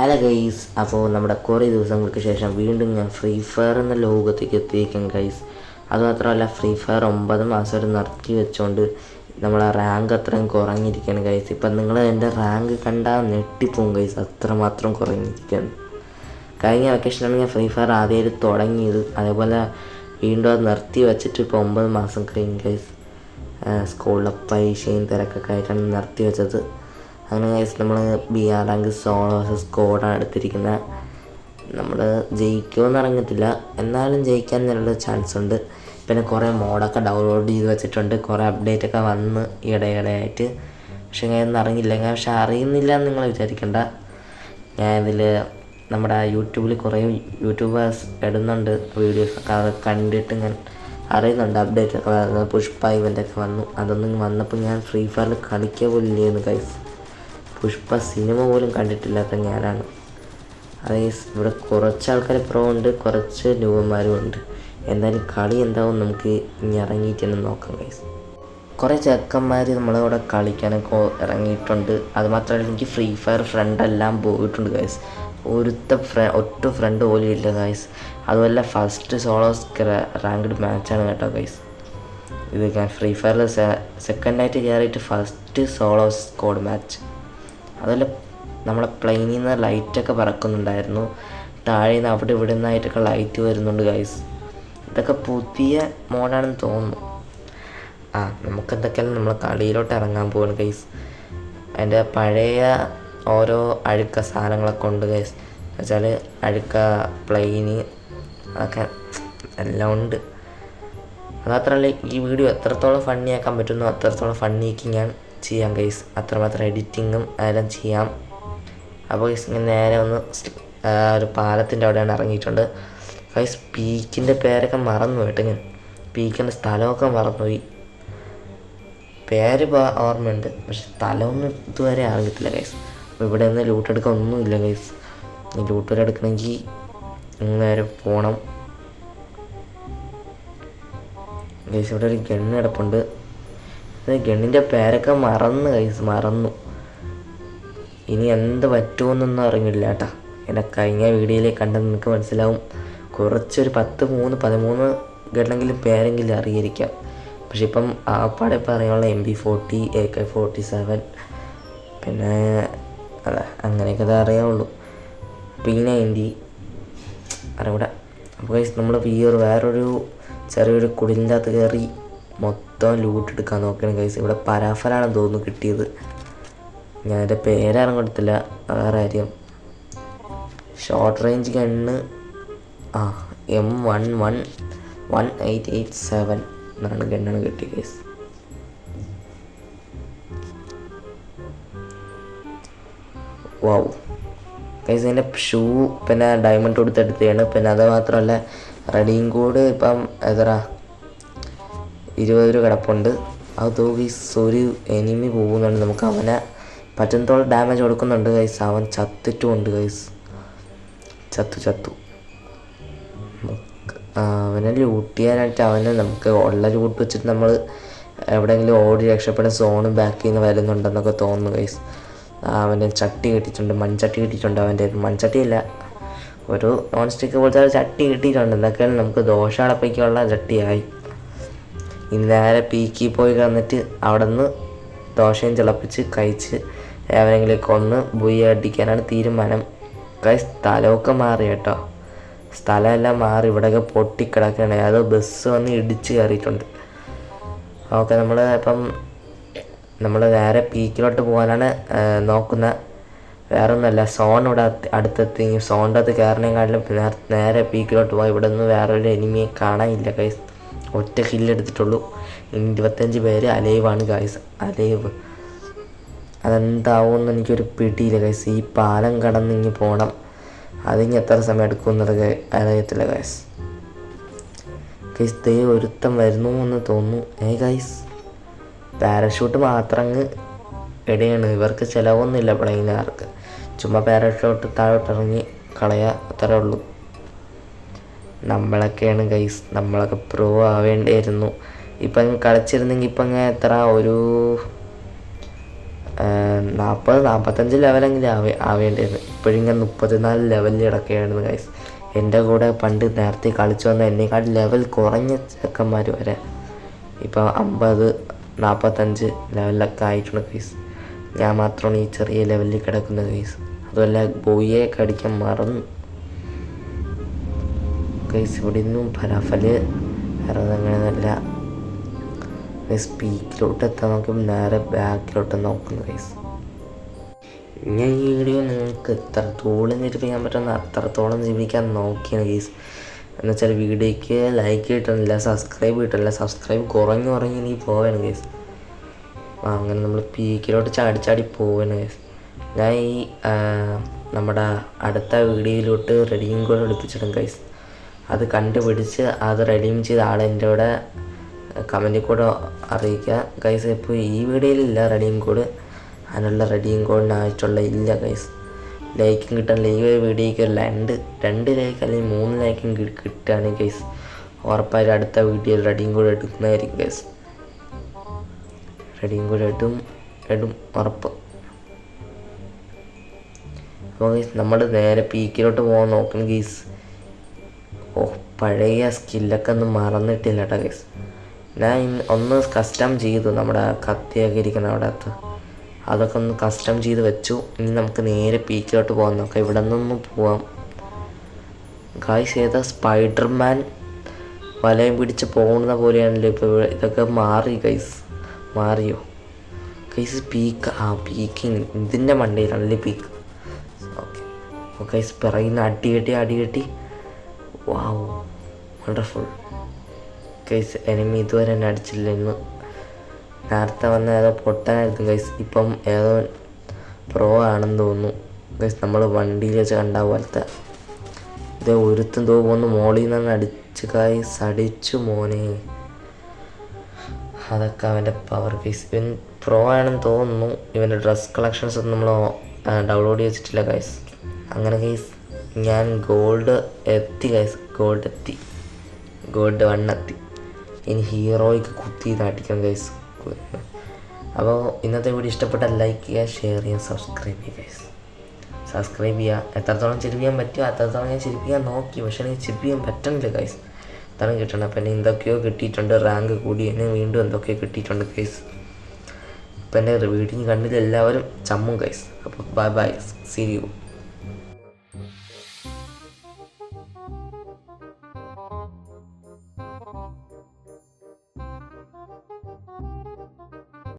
Hello guys അപ്പോൾ നമ്മുടെ കുറേ ദിവസങ്ങൾക്ക് ശേഷം വീണ്ടും ഞാൻ ഫ്രീ ഫയർ എന്ന ലോകത്തേക്ക് എത്തിയിരിക്കും ഗൈസ് അതുമാത്രമല്ല ഫ്രീ ഫയർ ഒമ്പത് മാസമായിട്ട് നിർത്തി വെച്ചുകൊണ്ട് നമ്മളെ റാങ്ക് അത്രയും കുറഞ്ഞിരിക്കുകയാണ് ഗൈസ് ഇപ്പം നിങ്ങൾ എന്റെ റാങ്ക് കണ്ടാൽ ഞെട്ടിപ്പോവും ഗൈസ് അത്രമാത്രം കുറഞ്ഞിരിക്കുകയാണ്. കഴിഞ്ഞ വെക്കേഷനാണ് ഞാൻ ഫ്രീ ഫയർ ആദ്യമായിട്ട് തുടങ്ങിയത്. അതേപോലെ വീണ്ടും അത് നിർത്തി വെച്ചിട്ട് ഇപ്പോൾ ഒമ്പത് മാസം കഴിഞ്ഞ് ഗൈസ് സ്കൂളിലെ പരീക്ഷയും തിരക്കൊക്കെ ആയിട്ടാണ് നിർത്തി വെച്ചത്. അങ്ങനെ ശേഷം നമ്മൾ ബി ആർ റാങ്ക് സോളോ സ്കോഡാണ് എടുത്തിരിക്കുന്നത് നമ്മൾ ജയിക്കുമെന്ന് അറിയത്തില്ല എന്നാലും ജയിക്കാൻ നല്ല ചാൻസ് ഉണ്ട്. പിന്നെ കുറേ മോഡൊക്കെ ഡൗൺലോഡ് ചെയ്ത് വെച്ചിട്ടുണ്ട്. കുറേ അപ്ഡേറ്റ് ഒക്കെ വന്ന് ഇടയിടെയായിട്ട്. പക്ഷെ ഞാൻ ഒന്നും അറിഞ്ഞില്ല. പക്ഷെ അറിയുന്നില്ല എന്ന് നിങ്ങൾ വിചാരിക്കണ്ട. ഞാൻ ഇതിൽ നമ്മുടെ യൂട്യൂബിൽ കുറേ യൂട്യൂബേഴ്സ് ഇടുന്നുണ്ട്. വീഡിയോസ് ഒക്കെ അത് കണ്ടിട്ട് ഞാൻ അറിയുന്നുണ്ട്. അപ്ഡേറ്റ് ഒക്കെ വരുന്നത് പുഷ്പ ഇവന്റ് ഒക്കെ വന്നു. അതൊന്നും വന്നപ്പോൾ ഞാൻ ഫ്രീ ഫയറിൽ കളിക്കുക പോലും ഇല്ലായിരുന്നു കൈസ് പുഷ്പ സിനിമ പോലും കണ്ടിട്ടില്ലാത്ത ഞാനാണ്. അതേ ഇവിടെ കുറച്ച് ആൾക്കാർ പ്രോ ഉണ്ട് കുറച്ച് ന്യൂവന്മാരും ഉണ്ട്. എന്തായാലും കളി എന്താവും നമുക്ക് ഇനി ഇറങ്ങിയിട്ട് തന്നെ നോക്കാം ഗൈസ് കുറേ ചെക്കന്മാർ നമ്മളവിടെ കളിക്കാനൊക്കെ ഇറങ്ങിയിട്ടുണ്ട്. അതുമാത്രമല്ല എനിക്ക് ഫ്രീ ഫയർ ഫ്രണ്ട് എല്ലാം പോയിട്ടുണ്ട് ഗൈസ് ഒരുത്ത ഫ്ര ഒറ്റ ഫ്രണ്ട് പോലും ഇല്ല ഗൈസ് അതുമല്ല ഫസ്റ്റ് സോളോ റാങ്ക്ഡ് മാച്ചാണ് കേട്ടോ ഗൈസ് ഇത് ഞാൻ ഫ്രീ ഫയറിൽ സെക്കൻഡായിട്ട് കയറിയിട്ട് ഫസ്റ്റ് സോളോ സ്കോഡ് മാച്ച് അതുപോലെ നമ്മളെ പ്ലെയിനിൽ നിന്ന് ലൈറ്റൊക്കെ പറക്കുന്നുണ്ടായിരുന്നു. താഴെ നിന്ന് അവിടെ ഇവിടെ നിന്നായിട്ടൊക്കെ ലൈറ്റ് വരുന്നുണ്ട് ഗൈസ് ഇതൊക്കെ പുതിയ മോഡാണെന്ന് തോന്നുന്നു. ആ നമുക്ക് എന്തൊക്കെയാണ് നമ്മൾ കളിയിലോട്ട് ഇറങ്ങാൻ പോകുന്നത് ഗൈസ് അതിന്റെ പഴയ ഓരോ അഴുക്ക സാധനങ്ങളൊക്കെ ഉണ്ട് ഗൈസ് വെച്ചാൽ അഴുക്ക പ്ലെയിന് അതൊക്കെ എല്ലാം ഉണ്ട്. അതുമാത്രമല്ല ഈ വീഡിയോ എത്രത്തോളം ഫണ്ണിയാക്കാൻ പറ്റുന്നു അത്രത്തോളം ഫണ്ണിയാക്കി ഞാൻ ചെയ്യാം ഗൈസ് അത്രമാത്രം എഡിറ്റിങ്ങും അതെല്ലാം ചെയ്യാം. അപ്പോൾ ഗൈസ് ഇങ്ങനെ നേരെ ഒന്ന് ഒരു പാലത്തിന്റെ അവിടെയാണ് ഇറങ്ങിയിട്ടുണ്ട്. ഗൈസ് പീക്കിന്റെ പേരൊക്കെ മറന്നു കേട്ടോ ഞാൻ പീക്കിന്റെ സ്ഥലമൊക്കെ മറന്നുപോയി. പേര് ഓർമ്മയുണ്ട്. പക്ഷെ സ്ഥലമൊന്നും ഇതുവരെ അറിയത്തില്ല ഗൈസ് ഇവിടെ നിന്ന് ലൂട്ട് എടുക്കാൻ ഒന്നുമില്ല ഗൈസ് ലൂട്ട് വരെ എടുക്കണമെങ്കിൽ നേരെ പോകണം ഗൈസ് ഇവിടെ ഒരു ഗണ്ണ് കിടപ്പുണ്ട്. ഇത് ഗണ്ണിന്റെ പേരൊക്കെ മറന്നു കൈസ് മറന്നു. ഇനി എന്ത് പറ്റുമെന്നൊന്നും അറിഞ്ഞില്ല കേട്ടാ എന്നെ കഴിഞ്ഞ വീഡിയോയിൽ കണ്ട നിങ്ങൾക്ക് മനസ്സിലാവും. കുറച്ചൊരു പത്ത് മൂന്ന് പതിമൂന്ന് ഗണ്ണെങ്കിലും പേരെങ്കിലും അറിയിരിക്കാം പക്ഷെ ഇപ്പം ആപ്പാടെ പറയാനുള്ള M B forty A K forty seven പിന്നെ അതെ അങ്ങനെയൊക്കെ അത് അറിയാവുള്ളൂ. പി നയന്റി അറിവിടെ അപ്പോൾ നമ്മൾ ഈ ഒരു വേറൊരു ചെറിയൊരു കുടിലിന്റെ അകത്ത് കയറി മൊത്തം ലൂട്ട് എടുക്കാൻ നോക്കണം ഗൈസ് ഇവിടെ പരാഫലാണെന്ന് തോന്നുന്നു കിട്ടിയത്. ഞാൻ എന്റെ പേരാരും കൊടുത്തില്ല. വേറെ കാര്യം. ഷോർട്ട് റേഞ്ച് ഗണ്ണ് ആ M one one one eight eight seven എന്നാണ് ഗണ്ണാണ് കിട്ടിയ ഗൈസ് വാവ് ഗൈസ് എന്റെ ഷൂ പിന്നെ ഡയമണ്ട് കൊടുത്തെടുത്തതാണ് പിന്നെ അത് മാത്രമല്ല റെഡിയും കോഡ് ഇപ്പം എത്ര ഇരുപത് രൂപ കിടപ്പുണ്ട്. അത് തൂക്കി ഒരു എനിമി പോകുന്നുണ്ട്. നമുക്ക് അവനെ പറ്റുന്നത്തോളം ഡാമേജ് കൊടുക്കുന്നുണ്ട് ഗൈസ് അവൻ ചത്തിട്ടുമുണ്ട് ഗൈസ് ചത്തു ചത്തു. അവനെ ലൂട്ട് ചെയ്യാനായിട്ട് അവനെ നമുക്ക് ഉള്ള ലൂട്ട് വെച്ചിട്ട് നമ്മൾ എവിടെയെങ്കിലും ഓടി രക്ഷപ്പെടുന്ന സോണും ബാക്കിൽ നിന്ന് വരുന്നുണ്ടെന്നൊക്കെ തോന്നുന്നു ഗൈസ് അവന്റെ ചട്ടി കിട്ടിയിട്ടുണ്ട് മൺചട്ടി കിട്ടിയിട്ടുണ്ട് അവന്റെ മൺചട്ടിയല്ല ഒരു നോൺ സ്റ്റിക്ക് പോലത്തെ ചട്ടി കിട്ടിയിട്ടുണ്ട്. എന്തൊക്കെയാണ് നമുക്ക് ദോശ ചട്ടിയായി. ഇനി നേരെ പീക്കി പോയി കിടന്നിട്ട് അവിടെ നിന്ന് ദോശയും തിളപ്പിച്ച് കഴിച്ച് എവരെങ്കിലും കൊന്ന് ബുയ്യ അടിക്കാനാണ് തീരുമാനം. കൈ സ്ഥലമൊക്കെ മാറി കേട്ടോ. സ്ഥലമെല്ലാം മാറി ഇവിടെയൊക്കെ പൊട്ടിക്കിടക്കുകയാണ്. ഏതോ ബസ് വന്ന് ഇടിച്ച് കയറിയിട്ടുണ്ട്. ഓക്കെ നമ്മൾ ഇപ്പം നമ്മൾ നേരെ പീക്കിലോട്ട് പോകാനാണ് നോക്കുന്ന വേറെ ഒന്നുമല്ല സോൺ ഇവിടെ അടുത്തെത്തി. സോണിന്റെ അകത്ത് നേർ- നേരെ പീക്കിലോട്ട് പോകാം ഇവിടെ നിന്ന് വേറെ ഒരു എനിമിയെ കാണാനില്ല ഗൈസ് ഒറ്റ കില്ലെടുത്തിട്ടുള്ളൂ ഇരുപത്തഞ്ച് പേര് അലൈവാണ് ഗൈസ് അലൈവ്. അതെന്താവുമെന്ന് എനിക്കൊരു പിടിയില്ല ഗൈസ് ഈ പാലം കടന്ന് ഇങ്ങ് പോകണം അതിന് എത്ര സമയം എടുക്കുമെന്നത് അറിയത്തില്ല ഗൈസ് ഗൈസ് ദേ ഒരുത്തം വരുന്നു എന്ന് തോന്നുന്നു. ഏ ഗൈസ് പാരഷൂട്ട് മാത്രം അങ്ങ് ഇടയാണ്. ഇവർക്ക് ചിലവൊന്നുമില്ല പ്ലെയിനുകാർക്ക് ചുമ്മാ പാരഷൂട്ട് താഴോട്ടിറങ്ങി കളയാ അത്രേ ഉള്ളൂ. നമ്മളൊക്കെയാണ് ഗൈസ് നമ്മളൊക്കെ പ്രോ ആവേണ്ടിയിരുന്നു. ഇപ്പം കളിച്ചിരുന്നെങ്കിൽ ഇപ്പം എത്ര? ഒരു നാൽപ്പത് നാൽപ്പത്തഞ്ച് ലെവലെങ്കിലും ആവേ ആവേണ്ടിയിരുന്നു. ഇപ്പോഴിങ്ങനെ മുപ്പത്തിനാല് ലെവലിൽ കിടക്കുകയായിരുന്നു ഗൈസ് എന്റെ കൂടെ പണ്ട് നേരത്തെ കളിച്ചു വന്ന എന്നേക്കാൾ ലെവൽ കുറഞ്ഞ ചെക്കന്മാർ വരെ. ഇപ്പം അമ്പത് നാൽപ്പത്തഞ്ച് ലെവലിലൊക്കെ ആയിട്ടുണ്ട് ഗൈസ് ഞാൻ മാത്രമാണ് ഈ ചെറിയ ലെവലിൽ കിടക്കുന്നത് ഗൈസ് അതുമല്ല ബോയിയെ കടിക്കാൻ മറന്നു. ഗൈസ് ഇവിടെ നിന്നും ഫലാഫൽ നല്ല സ്പീക്കിലോട്ട് എത്താൻ നോക്കുമ്പോൾ നേരെ ബാക്കിലോട്ട് നോക്കുന്നു ഗൈസ് ഞാൻ ഈ വീഡിയോ നിങ്ങൾക്ക് എത്രത്തോളം ജീവിക്കാൻ പറ്റുന്ന അത്രത്തോളം ജീവിക്കാൻ നോക്കിയാണ് ഗൈസ് എന്ന് വെച്ചാൽ വീഡിയോയ്ക്ക് ലൈക്ക് കിട്ടണില്ല സബ്സ്ക്രൈബ് കിട്ടണില്ല സബ്സ്ക്രൈബ് കുറഞ്ഞു കുറഞ്ഞ് നീ പോവാണ് ഗൈസ് അങ്ങനെ നമ്മൾ പീക്കിലോട്ട് ചാടി ചാടി പോവാണ് ഗൈസ് ഞാൻ ഈ നമ്മുടെ അടുത്ത വീഡിയോയിലോട്ട് റെഡിയും കൂടെ എടുപ്പിച്ചിടും ഗൈസ് അത് കണ്ടുപിടിച്ച് അത് റെഡീം ചെയ്ത ആൾ എന്റെ കൂടെ കമന്റിൽ കൂടെ അറിയിക്കുക. ഗൈസ് ഇപ്പോൾ ഈ വീഡിയോയിലില്ല റെഡീം കോഡ് അതിനുള്ള റെഡീം കോഡിനായിട്ടുള്ള ഇല്ല ഗൈസ് ലൈക്കും കിട്ടാനില്ല ഈ ഒരു വീഡിയോയ്ക്ക് ഒരു രണ്ട് രണ്ട് ലൈക്ക് അല്ലെങ്കിൽ മൂന്ന് ലൈക്കും കിട്ടുകയാണെങ്കിൽ ഗൈസ് ഉറപ്പായിട്ട് അടുത്ത വീഡിയോയിൽ റെഡീം കോഡ് എടുക്കുന്നതായിരിക്കും ഗൈസ് റെഡീം കോഡ് ഇടും ഇടും ഉറപ്പ്. അപ്പോൾ ഗൈസ് നമ്മൾ നേരെ പീക്കിലോട്ട് പോകാൻ നോക്കണം ഗൈസ് ഓ പഴയ സ്കില്ലൊക്കെ ഒന്നും മറന്നിട്ടില്ല കേട്ടോ ഗൈസ് ഞാൻ ഒന്ന് കസ്റ്റം ചെയ്തു നമ്മുടെ കത്തിയൊക്കെ ഇരിക്കുന്ന അവിടെ അകത്ത് അതൊക്കെ ഒന്ന് കസ്റ്റം ചെയ്ത് വെച്ചു. ഇനി നമുക്ക് നേരെ പീക്കിലോട്ട് പോകാൻ നോക്കാം. ഇവിടെ നിന്നൊന്ന് പോവാം. ഗായ്സ് ഏതാ സ്പൈഡർമാൻ? വലയം പിടിച്ച് പോകുന്ന പോലെയാണല്ലോ ഇപ്പോൾ ഇതൊക്കെ മാറി ഗൈസ് മാറിയോ? ഗൈസ് പീക്ക് ആ പീക്കിങ് ഇതിന്റെ മണ്ടയിലാണല്ലേ പീക്ക് ഓക്കെ ഗൈസ് പിറകിന്ന് അടി കെട്ടി അടി കെട്ടി വാവ് വണ്ടർഫുൾ കേസ് എനിമി ഇതുവരെ എന്നെ അടിച്ചില്ല ഇന്ന് നേരത്തെ വന്ന ഏതോ പൊട്ടാനായിരുന്നു ഗൈസ് ഇപ്പം ഏതോ പ്രോ ആണെന്ന് തോന്നുന്നു. ഗൈസ് നമ്മൾ വണ്ടിയിൽ വെച്ച് കണ്ട പോലത്തെ. ഇത് ഒരുത്തും തോന്നുന്ന മോളിൽ നിന്ന് അടിച്ച് ഗൈസ് അടിച്ചു മോനെ. അതൊക്കെ അവന്റെ പവർ ഗൈസ് ഇവൻ പ്രോ ആണെന്ന് തോന്നുന്നു. ഇവന്റെ ഡ്രസ് കളക്ഷൻസ് ഒന്നും നമ്മൾ ഡൗൺലോഡ് ചെയ്തിട്ടില്ല ഗൈസ് അങ്ങനെ ഗൈസ് ഞാൻ ഗോൾഡ് എത്തി ഗൈസ് ഗോൾഡ് എത്തി. ഗോൾഡ് വൺ എത്തി ഇനി ഹീറോയ്ക്ക് കുത്തി താട്ടിക്കാം ഗൈസ് അപ്പോൾ ഇന്നത്തെ വീഡിയോ ഇഷ്ടപ്പെട്ട ലൈക്ക് ചെയ്യുക ഷെയർ ചെയ്യുക സബ്സ്ക്രൈബ് ചെയ്യുക ഗൈസ് സബ്സ്ക്രൈബ് ചെയ്യുക. എത്രത്തോളം ചിരിപ്പിക്കാൻ പറ്റുമോ അത്രത്തോളം ഞാൻ ചിരിപ്പിക്കാൻ നോക്കി. പക്ഷേ എനിക്ക് ചിരിപ്പിക്കാൻ പറ്റണില്ല ഗൈസ് അതാണ് കിട്ടണം. അപ്പം എന്നെ എന്തൊക്കെയോ കിട്ടിയിട്ടുണ്ട്. റാങ്ക് കൂടി. എന്നെ വീണ്ടും എന്തൊക്കെയോ കിട്ടിയിട്ടുണ്ട് ഗൈസ് ഇപ്പം എന്റെ വീഡിയോ കണ്ടിട്ട് എല്ലാവരും ചമ്മും ഗൈസ് അപ്പോൾ ബൈ ബൈ സീ യു